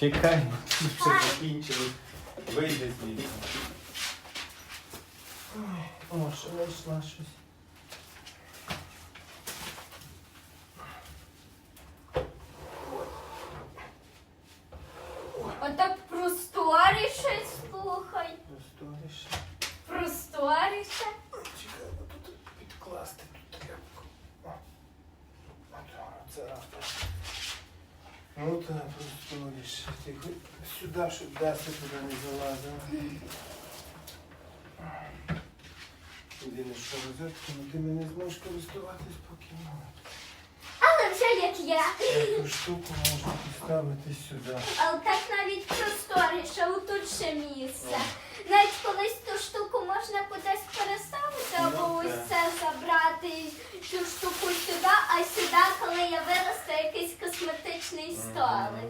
Чекай, все закінчили. Вийди звідси. О, ще знайшла щось. Отак просторіше слухай. Просторіше. Просторіше. Чекай, бо тут підкласти тут тряпку. О. Це раз. Ну так, просторіше. Ти хоч сюди, щоб Дася туди не залазила. Єдине, що розетку, ну ти мене зможеш користуватись поки. Але вже як я. Цю штуку можна поставити сюди. Але так навіть просторіше, отут ще місце. Навіть колись ту штуку можна кудись переставити, або Ну, ось це забрати цю штуку косметичний столик.